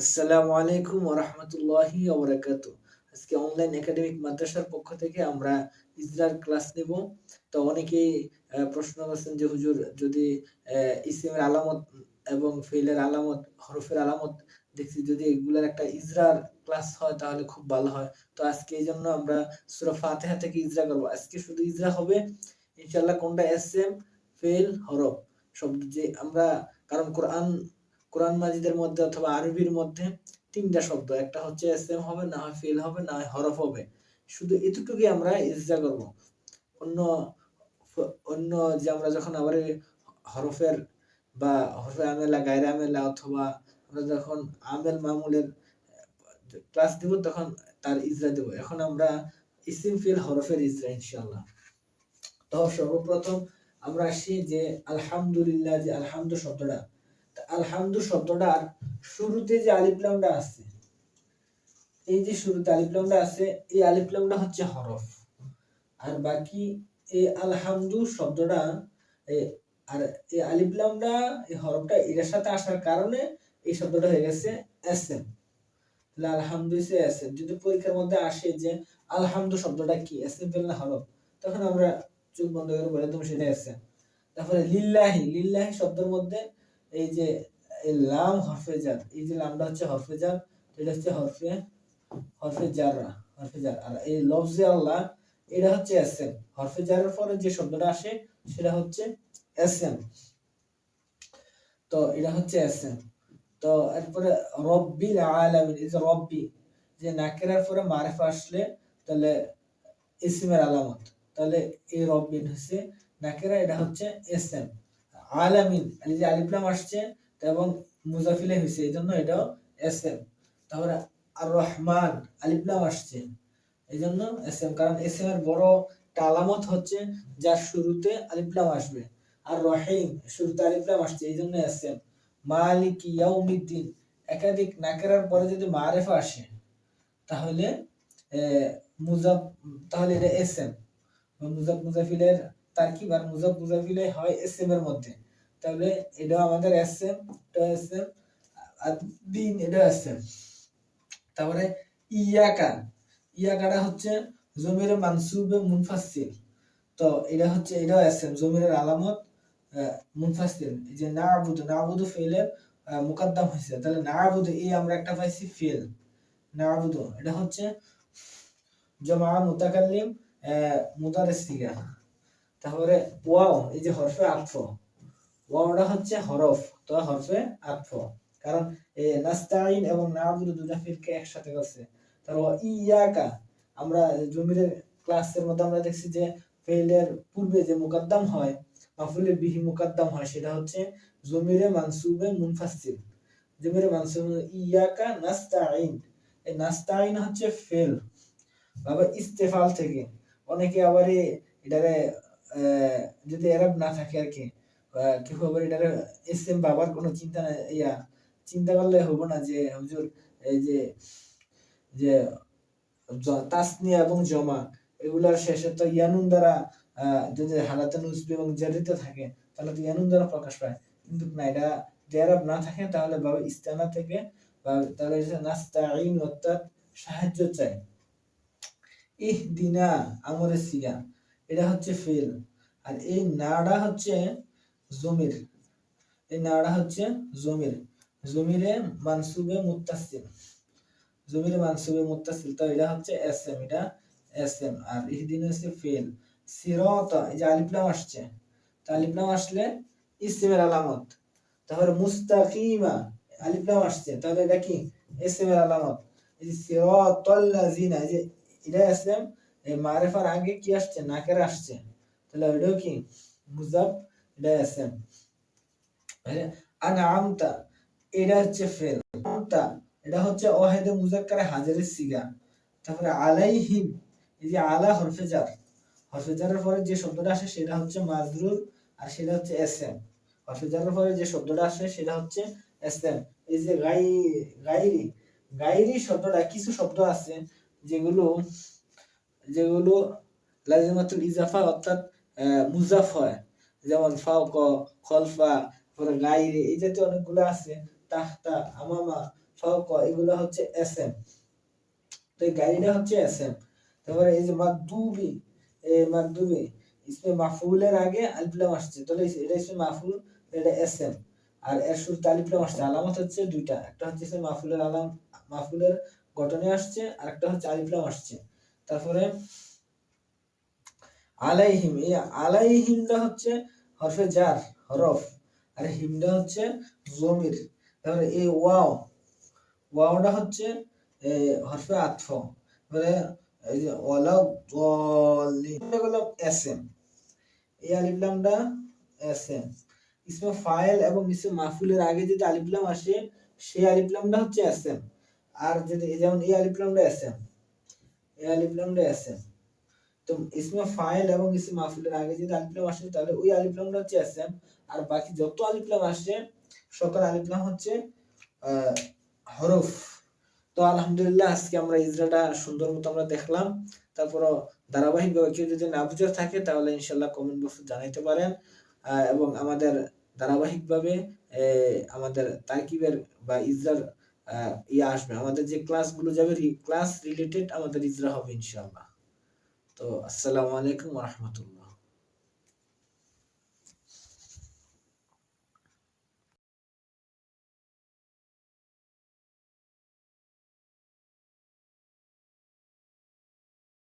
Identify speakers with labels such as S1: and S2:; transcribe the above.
S1: আসসালামু আলাইকুম ওয়া রাহমাতুল্লাহি ওয়া বারাকাতুহু আজকে অনলাইন একাডেমিক মাদ্রাসার পক্ষ থেকে আমরা ইজরার ক্লাস নেব। তো অনেকেই প্রশ্ন করছেন যে, হুজুর, যদি ইসিমের আলামত এবং ফেলের আলামত, হরফের আলামত দেখছি, যদি এগুলার একটা ইজরার ক্লাস হয়, তাহলে খুব ভালো হয়। তো আজকে এই জন্য আমরা সূরা ফাতিহা থেকে ইজরা করব। আজকে শুধু ইজরা হবে ইনশাল্লাহ কোনটা এস এম ফেল হরফ, শব্দ যে আমরা, কারণ কোরআন কোরআন মাজিদের মধ্যে অথবা আরবির মধ্যে তিনটা শব্দ, একটা হচ্ছে এসএম হবে, না হয় ফেল হবে, না হয় হরফ হবে। শুধু এতটুকুই আমরা ইজরা করব। অন্য অন্য যে আমরা যখন আবার হরফের বা হরফে আমেলা, গায়রে আমেলা অথবা আমরা যখন আমেল মামুলের ক্লাস দিব, তখন তার ইজরা দেব। এখন আমরা ইসিম, ফিল, হরফের ইজরা, ইনশাআল্লাহ। তো সর্বপ্রথম আমরা আসি যে আলহামদুলিল্লাহ যে আলহামদু শব্দটা। আলহামদু শব্দটার শুরুতে যে আলিফ লামটা আছে, এই যে শুরুতে আলিফ লামটা আছে, এই আলিফ লামটা হচ্ছে হরফ। আর বাকি এই আলহামদু শব্দটা আর এই আলিফ লামটা, এই হরফটা এটার সাথে আসার কারণে এই শব্দটা হয়ে গেছে এসএম। তাহলে আলহামদু হচ্ছে এসএম। যদি পরীক্ষার মধ্যে আসে যে আলহামদু শব্দটা কি, এসএম ফেল না হরফ, তখন আমরা চোখ বন্ধ করে বলে তুমি সেটা এসএম। তারপরে লিল্লাহি লিল্লাহি শব্দের মধ্যে এই যে লাম হরফে জার এই যে লামটা হচ্ছে হরফে জার এটা হচ্ছে হরফে হরফে জাররা, হরফে জার, আর এই লফজে আল্লাহ, এটা হচ্ছে এসএম হরফে জারের পরে যে শব্দটা আসে, সেটা হচ্ছে এসএম তো এটা হচ্ছে এসএম তো এরপরে রব্বিল আলামিন, এই যে রব্বি, যে নাকেরার পরে মারিফা আসলে, তাহলে ইসমের আলামত, তাহলে এই রব্বিন হচ্ছে নাকেরা, এটা হচ্ছে এসএম আলামিন যে আলিফলাম আসছে এবং মুজাফিলে হয়েছে এই জন্য এটাও এস এম তারপরে আর রহমান আলিফলাম আসছে এই জন্য এস এম কারণ এসএম এর বড় একটা আলামত হচ্ছে, যার শুরুতে আলিফলাম আসবে। আর রহিম শুরুতে আলিফলাম আসছে এই জন্য এসএম। মালিক ইয়াউমিদ্দিন, একাধিক নাকেরার পরে যদি মারেফা আসে, তাহলে মুজাব তাহলে এটা এস এম মুজাব মুজাফিলের তারকিব আর মুজাব মুজাফিলে হয় এসএম এর মধ্যে? তাহলে এটা আমাদের এসএম এটা এসএম আর দিন এটা এসএম তারপরে ইয়াকা, ইয়াকাটা হচ্ছে জমির মানসুবে মুনফাসিল তো এটা হচ্ছে, এটাও এসএম জমিরের আলামত মুনফাসিল যে নাবুদু নাবুদু ফেলের মুকাদ্দাম হয়েছে তাহলে না নাবুদু, এই আমরা একটা পাইছি ফেল না নাবুদু, এটা হচ্ছে জমা মুতাকাল্লিম মুদারিস তারপরে ওয়াও, এই যে হরফে আতফ। ওয়াওটা হচ্ছে হরফ, তো হরফে আতফ। কারণ নাস্তাইন এবং নাবুদু দুটা ফিলকে একসাথে করছে তারপর ইয়াকা, আমরা জমিরের ক্লাসের মধ্যে আমরা দেখছি যে ফেলের পূর্বে যে মুকাদ্দাম হয় মাফুলের বিহি মুকাদ্দাম হয়, সেটা হচ্ছে জমিরে মানসুবে মুনফাসিল জমিরে মানসুব ইয়াকা নাস্তাইন এই নাস্তাইন হচ্ছে ফেল বাবা ইস্তেফাল থেকে। অনেকে আবার এটারে যদি এরাব না থাকে আর কি আহ, কেউ আবার এটারে এসএম বাবার কোনো চিন্তা ইয়া চিন্তা করলে হব না যে হুজুর এই যে যে তাসনিয়া এবং জমা এগুলার শেষে তো ইয়ানুন দ্বারা যদি হালাতে নুসবি এবং জারিতে থাকে তাহলে তো ইয়ানুন দ্বারা প্রকাশ পায়। কিন্তু না এটা জেরাব না থাকে তাহলে বাবা ইস্তানা থেকে বা তাহলে নাস্তাইন অর্থাৎ সাহায্য চাই ইহ দিনা আমরের সিগা এটা হচ্ছে ফেল আর এই নাড়া হচ্ছে জমির। এই নাড়া হচ্ছে জমির। জমিরে মানসুবে মুত্তাসিল। জমিরে মানসুবে মুত্তাসিল। তো এটা হচ্ছে এস এম এটা এস এম আর ইহদিন হচ্ছে ফেল সিরত, এই যে আলিফলাম আসছে। তো আলিফলাম আসলে ইসমের আলামত। তারপরে মুস্তাকিমা আলিফলাম আসছে। তাহলে এটা কি? ইসমের আলামত। এই যে সিরাতাল্লাযিনা, এই যে এটা এসএম মারিফার আগে কি আসছে? নাকের আসছে। তাহলে ওইটাও কি? মুজাব, এটা আনআমতা এটা হচ্ছে ফেল। আমতা, এটা হচ্ছে মুজাক্কারে হাজারের সিগা। তারপরে আলাইহিম, এই যে আলা হরফে জার। হরফে জারের পরে যে শব্দটা আসে সেটা হচ্ছে মাজরুর আর সেটা হচ্ছে এসএম। হরফে জারের পরে যে শব্দটা আসে সেটা হচ্ছে এসএম। এই যে গাই, গাইরি গাইরি শব্দটা কিছু শব্দ আছে যেগুলো যেগুলো লাজিমাতুল ইজাফা অর্থাৎ মুজাফ হয় যেমন ফাওক, খলফা পরে গাইরে, এই জাতীয় অনেকগুলো আছে, তাহতা, আমামা, ফাওকা, এগুলো হচ্ছে এসএম। তো এই গাড়িটা হচ্ছে এসএম। তারপরে এই যে মাকদুবি এই মাকদুবি, ইসমে মাফুলের আগে আলিফলাম আসছে। তাহলে এটা ইসমে মাফুল এটা এসএম। আর এর শুরুতে আলিফলাম আসছে। আলামত হচ্ছে দুইটা। একটা হচ্ছে মাফুলের আলাম মাফুলের গঠনে আসছে আর একটা হচ্ছে আলিফলাম আসছে। তারপরে আলাইহিম, এই আলাইহিমটা হচ্ছে হরফে জার, হরফ। আর হিমটা হচ্ছে জমির। তারপরে এই ওয়াও, ওয়াওটা হচ্ছে হরফে আতফ। তারপরে এই যে ওয়ালা দলিন এগুলো এসএম। এই আলিফলামটা এসএম। ইসমে ফাইল এবং ইসমে মাফুলের আগে যদি আলিফলাম আসে, সেই আলিফলামটা হচ্ছে এসএম। আর যদি যেমন এই আলিফলামটা এসএম। এই আলিফলামটা তো ইসমে ফাইল এবং ইসমে মাফুলের আগে যদি আসে, তাহলে ওই হচ্ছে আর বাকি যত আসে সকল হচ্ছে হরফ। তো আলহামদুলিল্লাহ, আজকে আমরা ইজরাটা সুন্দর মতো আমরা দেখলাম। তারপর ধারাবাহিকভাবে কেউ যদি না বুঝে থাকে, তাহলে ইনশাল্লাহ কমেন্ট বক্সে জানাইতে পারেন। এবং আমাদের ধারাবাহিকভাবে আমাদের তারকিবের বা ইজরার ইয়ে আসবে। আমাদের যে ক্লাসগুলো যাবে ক্লাস রিলেটেড আমাদের ইজরা হবে ইনশাল্লাহ তো আসসালামু আলাইকুম রহমতুল্লাহ।